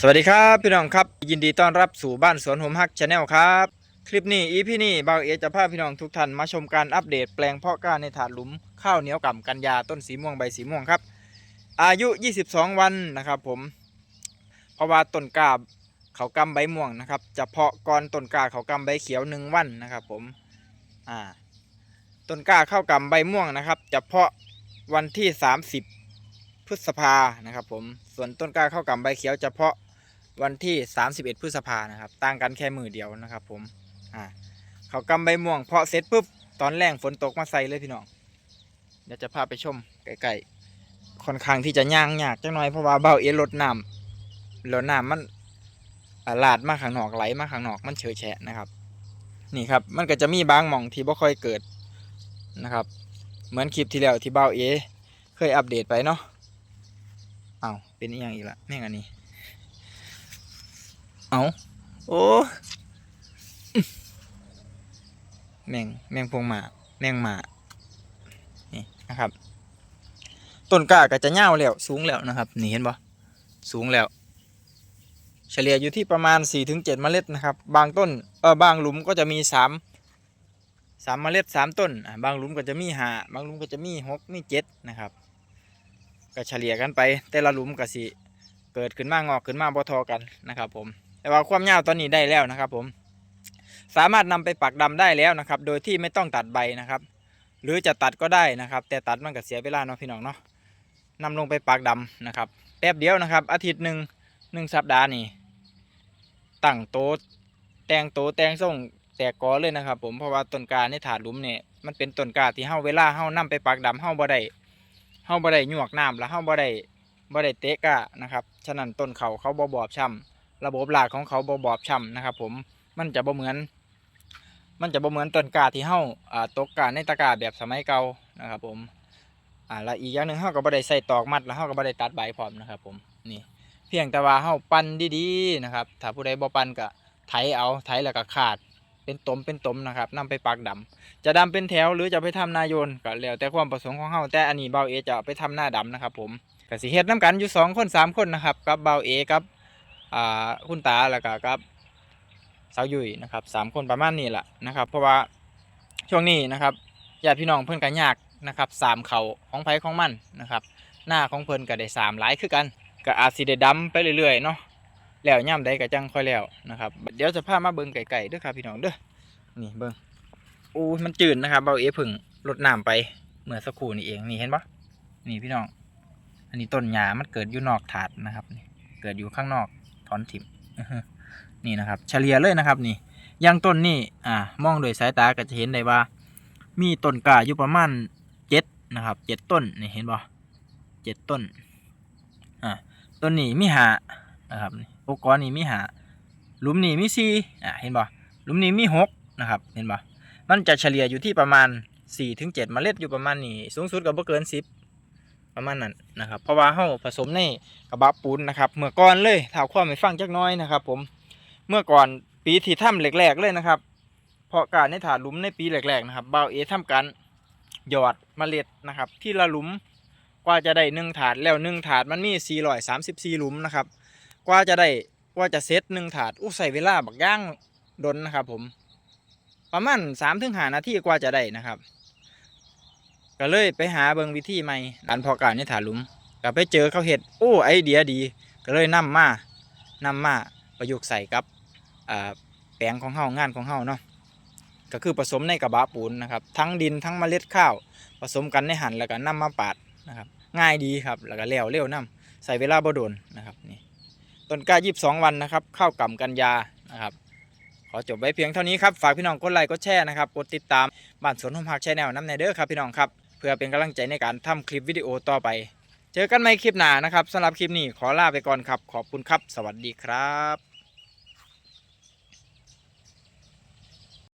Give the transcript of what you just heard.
สวัสดีครับพี่น้องครับยินดีต้อนรับสู่บ้านสวนโฮมฮักชาแนลครับคลิปนี้อีพี่นี่เบาเอจะพาพี่น้องทุกท่านมาชมการอัปเดตแปลงเพาะกล้าในถาดหลุมข้าวเหนียวก่ำกันยาต้นสีม่วงใบสีม่วงครับ อายุ 22 วันนะครับผมเพราะว่าต้นกล้าเขากำใบม่วงนะครับจะเพาะก่อนต้นกล้าเขากำใบเขียวหนึ่งวันนะครับผมอ่าต้นกล้าเข้ากำใบม่วงนะครับ จะเพาะวันที่ 30 พฤษภานะครับผมส่วนต้นกล้าเข้ากำใบเขียวจะเพาะ วันที่ 31 พฤษภานะครับต่างกันแค่มือเดียวนะครับ ผมอ่าเขากำใบม่วงเพาะเสร็จปุ๊บตอนแรงฝนตกมาใส่เลยพี่น้องเดี๋ยวจะพาไปชมใกล้ๆค่อนข้างที่จะย่างยากจังหน่อยเพราะว่าเบาเอ็นรดน้ำแล้วน้ำมันอลาดมาข้างนอกไหลมาข้างนอกมันเฉยแฉะนะครับ นี่ครับมันก็จะมีบางหม่องที่บ่ค่อยเกิดนะครับ เหมือนคลิปที่แล้วที่เบ้าเอเคยอัปเดตไปเนาะเอ้าเป็นอีหยังอีกละแม่งอันนี้ เอาโอ้แมงแมงพวงหมาแมงหมานี่นะครับต้นกล้าก็จะเง่าวแล้วสูงแล้วนะครับนี่เห็นปะสูงแล้ว เฉลี่ยอยู่ที่ประมาณ 4-7 เมล็ดนะครับ บางต้นเออบางหลุมก็จะมี 3 3 เมล็ด 3 ต้นอะบางหลุมก็จะมีห้าบางหลุมก็จะมีหกมีเจ็ดนะครับก็เฉลี่ยกันไปแต่ละหลุมก็สิเกิดขึ้นมางอกขึ้นมาบ่ทอกันนะครับผม แต่ว่าความยาวตอนนี้ได้แล้วนะครับ ผม สามารถนำไปปักดำได้แล้วนะครับ โดยที่ไม่ต้องตัดใบนะครับ หรือจะตัดก็ได้นะครับ แต่ตัดมันก็เสียเวลาเนาะพี่น้องเนาะนำลงไปปักดำนะครับแป๊บเดียวนะครับ อาทิตย์หนึ่งหนึ่งสัปดาห์นี่ตั้งโตะแตงโตะแตงส่งแตกกอเลยนะครับ ผมเพราะว่าต้นกาในถาดลุมเนี่ยมันเป็นต้นกาที่เฮาเวลาเฮานำไปปักดำเฮาบ่ได้เฮาบ่ได้หยวกน้ำแล้วเฮาบ่ได้บ่ได้เตะกะนะครับ ฉะนั้นต้นเขาเขาบ่บอบช้ำ ระบบรากของเขาบ่บอบช้ำนะครับ ผมมันจะบ่เหมือน มันจะบ่เหมือนต้นกาที่เฮาอ่าตกกาในตะกร้าแบบสมัยเก่านะครับ ผมอ่าและอีกอย่างหนึ่งเฮาก็บ่ได้ใส่ตอกมัดแล้วเฮาก็บ่ได้ตัดใบพร้อมนะครับ ผมนี่ เพียงแต่ว่าเฮาปั้นดีๆนะครับ ถ้าผู้ใดบ่ปั้นก็ไถเอาไถแล้วก็ขาดเป็นตมเป็นตมนะครับนำไปปักดำจะดำเป็นแถวหรือจะไปทำนายนก็แล้วแต่ความประสงค์ของเฮาแต่อันนี้เบาเอจะไปทำหน้าดำนะครับ ผมกสิเฮ็ดนํกันอยู่สองคนสามคนนะครับกับเบาเอกับ อ่าคุณตาแล้วก็กับสาวยุยนะครับสามคนประมาณนี้แหละนะครับ เพราะว่าช่วงนี้นะครับญาติพี่น้องเพิ่นกันยากนะครับสามเขาของไผของมันนะครับ หน้าของเพิ่นก็ได้สามหลายคือกันก็อาจสิได้ดำไปเรื่อยๆเนาะแล้วย่ำใดก็จังค่อยแล้วนะครับเดี๋ยวจะพามาเบิ่งไก่ๆเด้อครับพี่น้องเด้อนี่เบิ่งอู้มันจืดนะครับเบาเอพึ่งลดน้ำไปเมื่อสักครู่นี่เองนี่เห็นปะนี่พี่น้อง อันนี้ต้นหญ้ามันเกิดอยู่นอกถาดนะครับนี่เกิดอยู่ข้างนอก ถอนถิ่มนี่นะครับ เฉลี่ยเลยนะครับนี่ยังต้นนี่อ่ามองโดวยสายตาก็จะเห็นได้ว่า มีต้นกล้าอยู่ประมาณเจ็ดนะครับเจ็ดต้นนี่เห็นบ่เจ็ดต้นอ่าต้นนี้มีหานะครับอุปกรณ์นี่มีหาหลุมนี่มีสี่อ่าเห็นบ่หลุมนี้มีหกนะครับเห็นบ่มันจะเฉลี่ยอยู่ที่ประมาณสี่ถึงเจ็ดเมล็ดอยู่ประมาณนี้สูงสุดก็บ่เกินสิบ ประมาณนั้นนะครับ เพราะว่าเฮาผสมในกระบะปูนนะครับ เมื่อก่อนเลยถ้าความไม่ฟังจักน้อยนะครับ ผมเมื่อก่อนปีที่ถ้ำแรกๆเลยนะครับ เพราะการในถาหลุมในปีแรกๆนะครับเบาเอทำการหยอดเมล็ดนะครับ ที่ละหลุมกว่าจะได้หนึ่งถาดแล้วหนึ่งถาดมันมี434หลุมนะครับ กว่าจะได้กว่าจะเซตหนึ่งถาดอู้ใส่เวลาบักย่างดนนะครับ ผม ประมาณ3-5ถึงนาทีกว่าจะได้นะครับ ก็เลยไปหาเบิงวิธีใหม่อันพอการในถาหลุมก็ไปเจอเขาเห็ดโอ้ไอเดียดี ก็เลยนำมานำมาประยุกต์ใส่กับแปลงของเฮางานของเฮาเนาะก็คือผสมในกระบะปูนนะครับ ทั้งดินทั้งเมล็ดข้าว ผสมกันในหันแล้วก็นำมาปาดนะครับง่ายดีครับแล้วก็เร็วเร็วนํใส่เวลาบ่โดนนะครับนี่ต้นกล้า22วันนะครับข้าวกล่ำกันยานะครับขอจบไว้เพียงเท่านี้ครับ ฝากพี่น้องกดไลค์กดแชร์นะครับ กดติดตามบ้านสวนหมหักแชแนลน้ำในเด้อครับพี่น้องครับ พื่อเป็นกำลังใจในการทำคลิปวิดีโอต่อไป เจอกันใหม่คลิปหน้านะครับสำหรับคลิปนี้ขอลาไปก่อนครับ ขอบคุณครับ สวัสดีครับ